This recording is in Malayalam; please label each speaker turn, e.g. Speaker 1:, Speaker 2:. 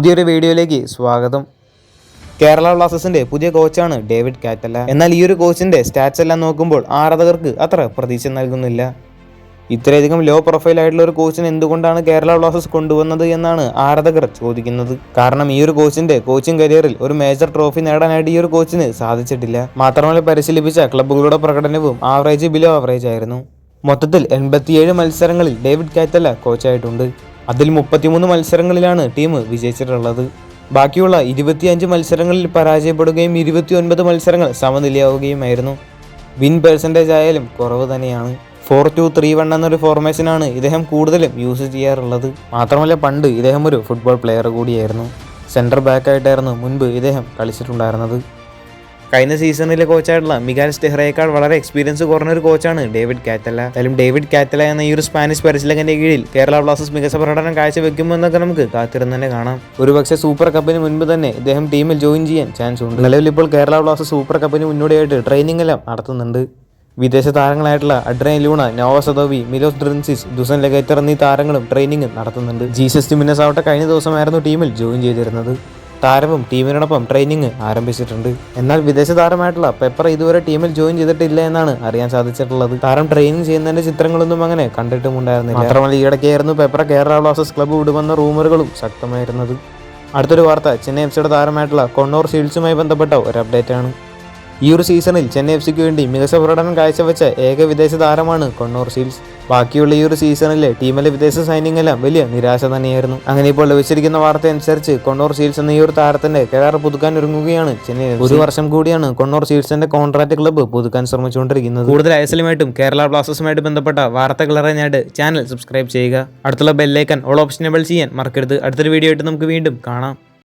Speaker 1: പുതിയൊരു വീഡിയോയിലേക്ക് സ്വാഗതം. കേരള ബ്ലാസ്റ്റേഴ്സിന്റെ പുതിയ കോച്ചാണ് ഡേവിഡ് കാറ്റല എന്നാൽ ഈ ഒരു കോച്ചിന്റെ സ്റ്റാറ്റ്സ് എല്ലാം നോക്കുമ്പോൾ ആരാധകർക്ക് അത്ര പ്രതീക്ഷ നൽകുന്നില്ല. ഇത്രയധികം ലോ പ്രൊഫൈൽ ആയിട്ടുള്ള ഒരു കോച്ചിനെ എന്തുകൊണ്ടാണ് കേരള ബ്ലാസ്റ്റേഴ്സ് കൊണ്ടുവന്നത് എന്നാണ് ആരാധകർ ചോദിക്കുന്നത്. കാരണം ഈ ഒരു കോച്ചിന്റെ കോച്ചിങ് കരിയറിൽ ഒരു മേജർ ട്രോഫി നേടാനായിട്ട് ഈ ഒരു കോച്ചിന് സാധിച്ചിട്ടില്ല. മാത്രമല്ല പരിശീലിപ്പിച്ച ക്ലബ്ബുകളുടെ പ്രകടനവും ആവറേജ് ബിലോ ആവറേജ് ആയിരുന്നു. മൊത്തത്തിൽ എൺപത്തിയേഴ് മത്സരങ്ങളിൽ ഡേവിഡ് കാറ്റല കോച്ചായിട്ടുണ്ട് അതിൽ മുപ്പത്തിമൂന്ന് മത്സരങ്ങളിലാണ് ടീം വിജയിച്ചിട്ടുള്ളത്. ബാക്കിയുള്ള ഇരുപത്തിയഞ്ച് മത്സരങ്ങളിൽ പരാജയപ്പെടുകയും ഇരുപത്തിയൊൻപത് മത്സരങ്ങൾ സമനിലയാവുകയുമായിരുന്നു. വിൻ പെർസെന്റേജ് ആയാലും കുറവ് തന്നെയാണ്. ഫോർ ടു ത്രീ വൺ എന്നൊരു ഫോർമേഷനാണ് ഇദ്ദേഹം കൂടുതലും യൂസ് ചെയ്യാറുള്ളത്. മാത്രമല്ല പണ്ട് ഇദ്ദേഹം ഒരു ഫുട്ബോൾ പ്ലെയർ കൂടിയായിരുന്നു. സെന്റർ ബാക്കായിട്ടായിരുന്നു മുൻപ് ഇദ്ദേഹം കളിച്ചിട്ടുണ്ടായിരുന്നത്. കഴിഞ്ഞ സീസണിലെ കോച്ചായിട്ടുള്ള മികാൽ സ്റ്റെഹ്റയേക്കാൾ വളരെ എക്സ്പീരിയൻസ് കുറഞ്ഞ ഒരു കോച്ചാണ് ഡേവിഡ് കാറ്റല. എന്തായാലും ഡേവിഡ് കാറ്റല എന്ന ഈ ഒരു സ്പാനിഷ് പരിശീലകന്റെ കീഴിൽ കേരള ബ്ലാസ്റ്റേഴ്സ് മികച്ച പ്രകടനം കാഴ്ചവെക്കുമെന്നൊക്കെ നമുക്ക് കാത്തിരുന്ന് തന്നെ കാണാം. ഒരുപക്ഷെ സൂപ്പർ കപ്പിന് മുൻപ് തന്നെ ഇദ്ദേഹം ടീമിൽ ജോയിൻ ചെയ്യാൻ ചാൻസ് ഉണ്ട്. നിലവിൽ ഇപ്പോൾ കേരള ബ്ലാസ്റ്റേഴ്സ് സൂപ്പർ കപ്പിന് മുന്നോടിയായിട്ട് ട്രെയിനിങ് എല്ലാം നടത്തുന്നുണ്ട്. വിദേശ താരങ്ങളായിട്ടുള്ള Adrian Luna Noah Milos Drincic Dusan Lagator എന്നീ താരങ്ങളും ട്രെയിനിങ് നടത്തുന്നുണ്ട്. ജീസസ് ടിമിനസ് ആവട്ടെ കഴിഞ്ഞ ദിവസമായിരുന്നു ടീമിൽ ജോയിൻ ചെയ്തിരുന്നത്. താരവും ടീമിനോടൊപ്പം ട്രെയിനിങ് ആരംഭിച്ചിട്ടുണ്ട്. എന്നാൽ വിദേശ താരമായിട്ടുള്ള പെപ്പർ ഇതുവരെ ടീമിൽ ജോയിൻ ചെയ്തിട്ടില്ല എന്നാണ് അറിയാൻ സാധിച്ചിട്ടുള്ളത്. താരം ട്രെയിനിങ് ചെയ്യുന്നതിന്റെ ചിത്രങ്ങളൊന്നും അങ്ങനെ കണ്ടിട്ടും ഉണ്ടായിരുന്നില്ല മാത്രമല്ല ഈയിടയ്ക്കായിരുന്നു പെപ്പർ കേരള ബ്ലാസ്റ്റേഴ്സ് ക്ലബ്ബ് വിടുമെന്ന റൂമറുകളും ശക്തമായിരുന്നത്. അടുത്തൊരു വാർത്ത ചെന്നൈ എഫ് സിയുടെ താരമായിട്ടുള്ള കൊണ്ണൂർ സീൽസുമായി ബന്ധപ്പെട്ട ഒരു അപ്ഡേറ്റ് ആണ് ഈ ഒരു സീസണിൽ ചെന്നൈ എഫ് സിക്ക് വേണ്ടി മികച്ച പ്രകടനം കാഴ്ചവെച്ച ഏക വിദേശ താരമാണ് കൊണ്ണൂർ ഷീൽഡ്സ് ബാക്കിയുള്ള ഈ ഒരു സീസണിലെ ടീമിലെ വിദേശ സൈനിങ് എല്ലാം വലിയ നിരാശ തന്നെയായിരുന്നു. അങ്ങനെ ഇപ്പോൾ ലഭിച്ചിരിക്കുന്ന വാർത്ത അനുസരിച്ച് കൊണ്ണൂർ സീൽസ് എന്ന ഈ ഒരു താരത്തിന്റെ കരാർ പുതുക്കാൻ ഒരുങ്ങുകയാണ് ചെന്നൈ ഒരു വർഷം കൂടിയാണ് കൊണ്ണൂർ സീൽസിന്റെ കോൺട്രാക്ട് ക്ലബ്ബ് പുതുക്കാൻ ശ്രമിച്ചുകൊണ്ടിരിക്കുന്നത്. കൂടുതൽ ഐസലുമായിട്ടും കേരള ബ്ലാസ്റ്റേഴ്സുമായിട്ട് ബന്ധപ്പെട്ട വാർത്തകൾ അറിയാനായിട്ട് ചാനൽ സബ്സ്ക്രൈബ് ചെയ്യുക. അടുത്തുള്ള ബെല്ലൈക്കൻ ഓൾ ഓപ്ഷനബിൾ ചെയ്യാൻ മറക്കരുത്. അടുത്തൊരു വീഡിയോ ആയിട്ട് നമുക്ക് വീണ്ടും കാണാം.